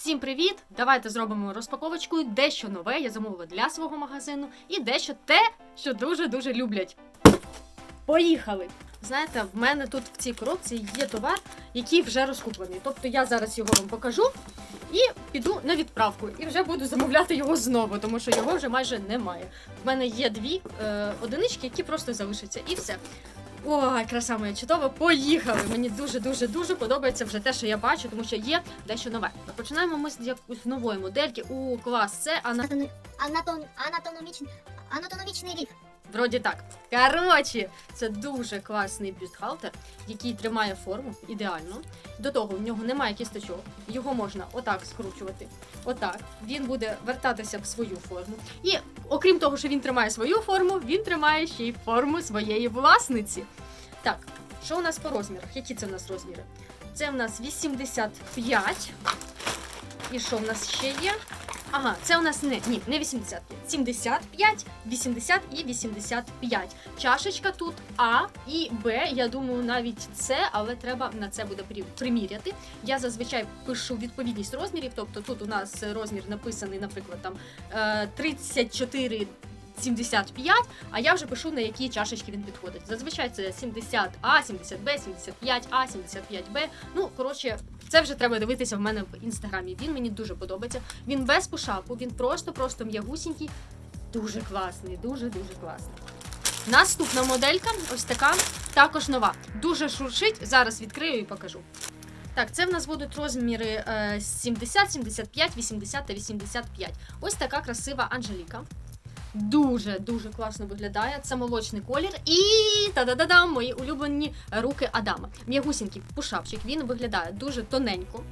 Всім привіт! Давайте зробимо розпаковочку. Дещо нове я замовила для свого магазину і дещо те, що дуже-дуже люблять. Поїхали! Знаєте, в мене тут в цій коробці є товар, який вже розкуплений. Тобто я зараз його вам покажу і піду на відправку. І вже буду замовляти його знову, тому що його вже майже немає. В мене є дві е, одинички, які просто залишаться, і все. Ой, краса моя чудова, поїхали! Мені дуже дуже дуже подобається вже те, що я бачу, тому що є дещо нове. Починаємо ми з якоїсь нової модельки. У клас це а на Анатом... Анатом... Анатомічний... Анатомічний ріф. вроді так. Коротше, це дуже класний бюстгальтер, який тримає форму ідеально. До того в нього немає кісточок. Його можна отак скручувати. Отак. Він буде вертатися в свою форму. І окрім того, що він тримає свою форму, він тримає ще й форму своєї власниці. Так, що у нас по розмірах? Які це у нас розміри? Це в нас 85. І що в нас ще є? Ага, це у нас не ні, не 85, 75, 80 і 85. Чашечка тут А і Б. Я думаю, навіть С, але треба на це буде приміряти. Я зазвичай пишу відповідність розмірів. Тобто тут у нас розмір написаний, наприклад, там е, 34. 75, а я вже пишу на які чашечки він підходить. Зазвичай це 70А, 70Б, 75А, 75Б. Ну, коротше, це вже треба дивитися в мене в інстаграмі. Він мені дуже подобається. Він без пушапу, він просто-просто м'ягусінький. Дуже класний, дуже дуже класний. Наступна моделька, ось така, також нова. Дуже шуршить. Зараз відкрию і покажу. Так, це в нас будуть розміри е, 70, 75, 80 та 85. Ось така красива Анжеліка. Дуже дуже класно виглядає. Це молочний колір. І та-да-да-дам, мої улюблені руки Адама. М'ягусінький пушапчик. Він виглядає дуже тоненько.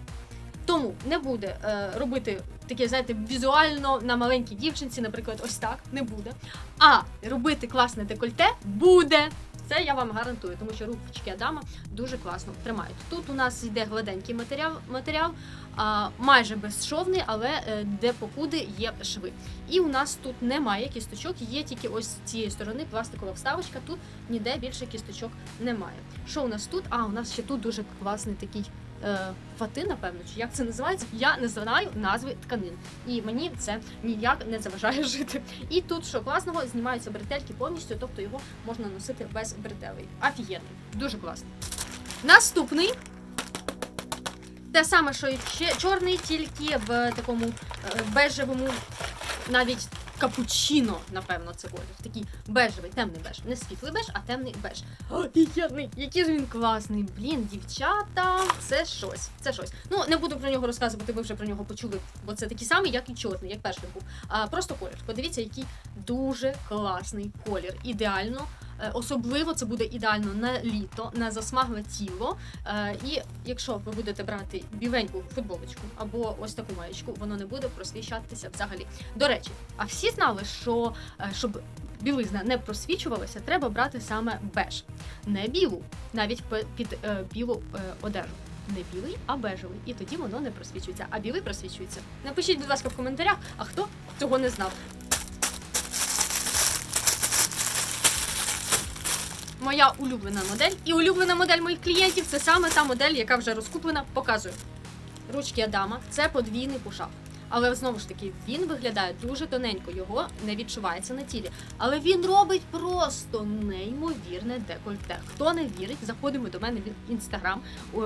Тому не буде е, робити таке, знаєте, візуально на маленькій дівчинці, наприклад, ось так не буде. А робити класне декольте буде. Це я вам гарантую, тому що ручки Адама дуже класно тримають. Тут у нас йде гладенький матеріал, матеріал а, майже безшовний, але е, де покуди є шви. І у нас тут немає кісточок, є тільки ось з цієї сторони пластикова вставочка. Тут ніде більше кісточок немає. Що у нас тут? А, у нас ще тут дуже класний такий фати, напевно, чи як це називається? Я не знаю назви тканин. І мені це ніяк не заважає жити. І тут, що класного, знімаються бретельки повністю, тобто його можна носити без бретелей. Офігенний, дуже класний. Наступний. Те саме, що і чорний, тільки в такому е, бежевому, навіть капучино, напевно, це колір. Такий бежевий, темний беж. Не світлий беж, а темний беж. Офігенний! Який ж він класний. Блін, дівчата, це щось. Це щось. Ну, не буду про нього розказувати, ви вже про нього почули, бо це такий самий, як і чорний, як перший був. А просто колір. Подивіться, який дуже класний колір. Ідеально. Е, Особливо це буде ідеально на літо, на засмагле тіло. Е, І якщо ви будете брати біленьку футболочку або ось таку маєчку, воно не буде просвіщатися взагалі. До речі, а всі знали, що е, щоб білизна не просвічувалася, треба брати саме беж, не білу, навіть під білу одежу. Не білий, а бежевий, і тоді воно не просвічується. А білий просвічується. Напишіть, будь ласка, в коментарях, а хто цього не знав. Моя улюблена модель і улюблена модель моїх клієнтів це саме та модель, яка вже розкуплена. Показую. Ручки Адама це подвійний пушап. Але знову ж таки, він виглядає дуже тоненько, його не відчувається на тілі. Але він робить просто неймовірне декольте. Хто не вірить, заходимо до мене в інстаграм у,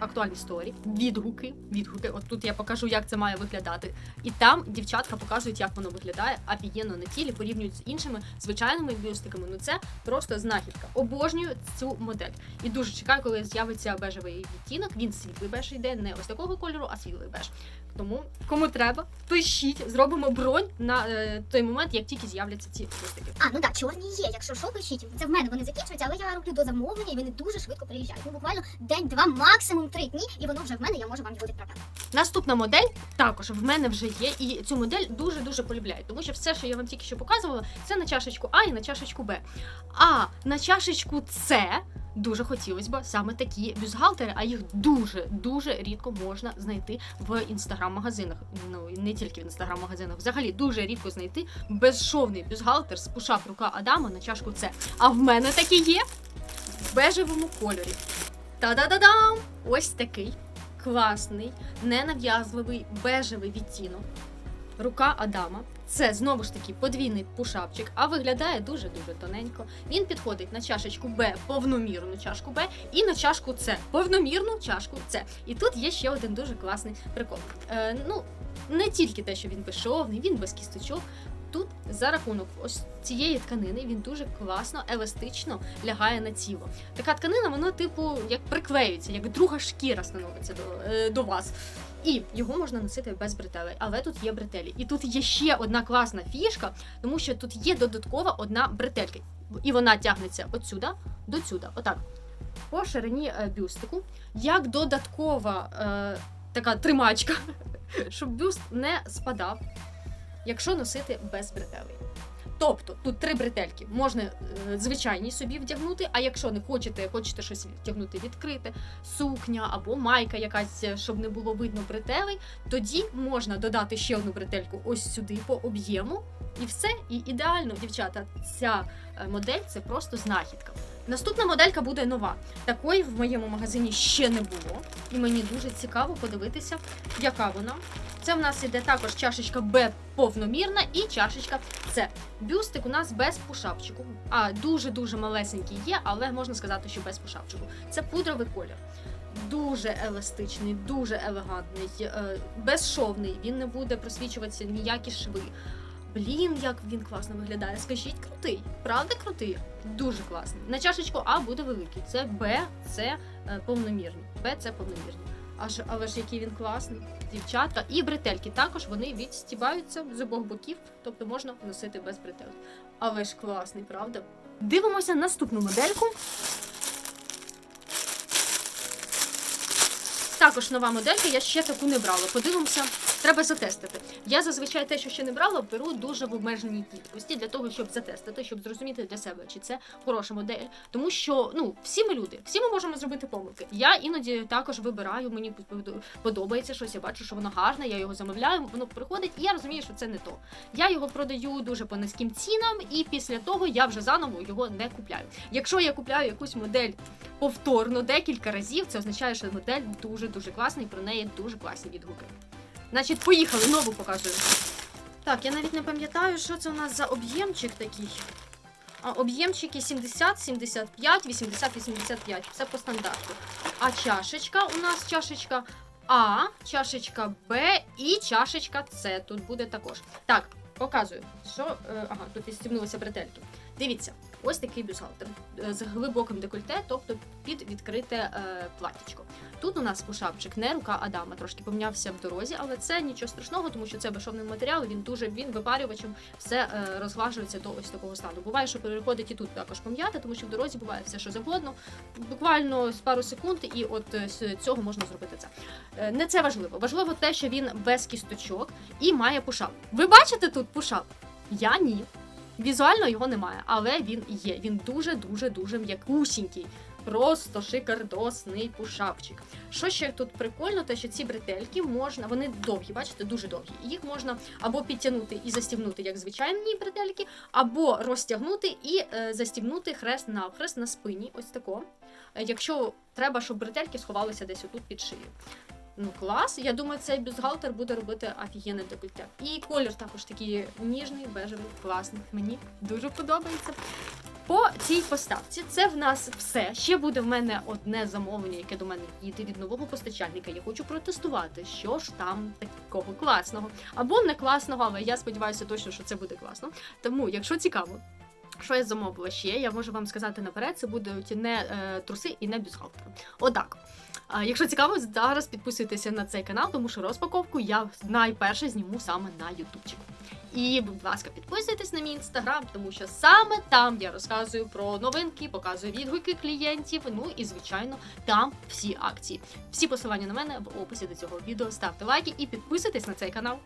актуальній сторі. Відгуки. Відгуки. От тут я покажу, як це має виглядати. І там дівчатка показують, як воно виглядає офігенно на тілі, порівнюють з іншими звичайними бюстиками. Ну це просто знахідка. Обожнюю цю модель. І дуже чекаю, коли з'явиться бежевий відтінок. Він світлий беж йде, не ось такого кольору, а світлий беж. Тому кому треба, пишіть, зробимо бронь на е, той момент, як тільки з'являться ці бюстики. А, ну так, чорні є. Якщо що, пишіть. Це в мене вони закінчуються, але я роблю до замовлення і вони дуже швидко приїжджають. Ну буквально день-два, максимум три дні, і воно вже в мене, я можу вам його відправляти. Наступна модель також в мене вже є, і цю модель дуже дуже полюбляю, тому що все, що я вам тільки що показувала, це на чашечку А і на чашечку Б. А на чашечку С дуже хотілося б саме такі бюстгальтери, а їх дуже дуже рідко можна знайти в інстаграм-магазинах. Ну і не тільки в інстаграм-магазинах, взагалі дуже рідко знайти безшовний бюстгальтер з пушап рука Адама на чашку С. А в мене такі є в бежевому кольорі. Та-да-да-дам! Ось такий класний, ненав'язливий бежевий відтінок. Рука Адама. Це знову ж таки подвійний пушапчик, а виглядає дуже-дуже тоненько. Він підходить на чашечку Б, повномірну чашку Б, і на чашку С, повномірну чашку С. І тут є ще один дуже класний прикол. Е, ну, не тільки те, що він безшовний, він без кісточок. Тут за рахунок ось цієї тканини він дуже класно, еластично лягає на тіло. Така тканина, вона, типу, як приклеюється, як друга шкіра становиться до, е, до вас. І його можна носити без бретелей, але тут є бретелі. І тут є ще одна класна фішка, тому що тут є додаткова одна бретелька. І вона тягнеться отсюда до сюди. Отак. По ширині е, бюстику, як додаткова е, така тримачка, щоб бюст не спадав, якщо носити без бретелей. Тобто тут три бретельки можна е, звичайні собі вдягнути, а якщо не хочете, хочете щось вдягнути відкрите, сукня або майка якась, е, щоб не було видно бретелей, тоді можна додати ще одну бретельку ось сюди по об'єму. І все, і ідеально, дівчата, ця е, модель це просто знахідка. Наступна моделька буде нова. Такої в моєму магазині ще не було, і мені дуже цікаво подивитися, яка вона. Це в нас іде також чашечка Б повномірна і чашечка С. Бюстик у нас без пушапчику. А дуже-дуже малесенький є, але можна сказати, що без пушапчику. Це пудровий колір. Дуже еластичний, дуже елегантний, е, безшовний. Він не буде просвічуватися ніякі шви. Блін, як він класно виглядає. Скажіть, крутий. Правда, крутий? Дуже класний. На чашечку А буде великий. Це Б, це повномірний. Б це повномірний. Аж, але ж який він класний. Дівчатка. І бретельки також вони відстібаються з обох боків, тобто можна носити без бретель. Але ж класний, правда? Дивимося наступну модельку. Також нова моделька, я ще таку не брала. Подивимося, треба затестити. Я зазвичай те, що ще не брала, беру дуже в обмеженій кількості для того, щоб затестити, щоб зрозуміти для себе, чи це хороша модель. Тому що ну всі ми люди, всі ми можемо зробити помилки. Я іноді також вибираю, мені подобається щось, я бачу, що воно гарне, я його замовляю, воно приходить, і я розумію, що це не то. Я його продаю дуже по низьким цінам, і після того я вже заново його не купляю. Якщо я купляю якусь модель повторно декілька разів, це означає, що модель дуже дуже класна і про неї дуже класні відгуки. Значить, поїхали, нову показую. Так, я навіть не пам'ятаю, що це у нас за об'ємчик такий. А, об'ємчики 70, 75, 80, 85. Все по стандарту. А чашечка у нас чашечка А, чашечка Б і чашечка С. Тут буде також. Так, показую, що. е, ага, тут відстібнулися бретельки. Дивіться, ось такий бюстгальтер е, з глибоким декольте, тобто під відкрите е, платтячко. Тут у нас пушапчик, не рука Адама, трошки помінявся в дорозі, але це нічого страшного, тому що це безшовний матеріал. Він дуже він випарювачем все е, розглажується до ось такого стану. Буває, що переходить і тут також пом'яти, тому що в дорозі буває все, що завгодно. Буквально з пару секунд, і от з цього можна зробити це. Не це важливо. Важливо те, що він без кісточок і має пушап. Ви бачите тут пушап? Я ні. Візуально його немає, але він є. Він дуже дуже м'якусінький. Просто шикардосний пушапчик. Що ще тут прикольно, те, що ці бретельки можна, вони довгі, бачите, дуже довгі. Їх можна або підтягнути і застібнути, як звичайні бретельки, або розтягнути і е, застібнути хрест на хрест на спині. Ось тако. Е, якщо треба, щоб бретельки сховалися десь отут під шиєю. Ну, клас. Я думаю, цей бюстгальтер буде робити офігенне декольте. І колір також такий ніжний, бежевий, класний. Мені дуже подобається. По цій поставці це в нас все. Ще буде в мене одне замовлення, яке до мене їде від нового постачальника. Я хочу протестувати, що ж там такого класного. Або не класного, але я сподіваюся точно, що це буде класно. Тому, якщо цікаво. Що я замовила ще, я можу вам сказати наперед, це будуть не е, труси і не бюстгальтери. Отак. Якщо цікаво, зараз підписуйтеся на цей канал, тому що розпаковку я найперше зніму саме на ютубчику. І, будь ласка, підписуйтесь на мій інстаграм, тому що саме там я розказую про новинки, показую відгуки клієнтів. Ну і звичайно, там всі акції. Всі посилання на мене в описі до цього відео. Ставте лайки і підписуйтесь на цей канал.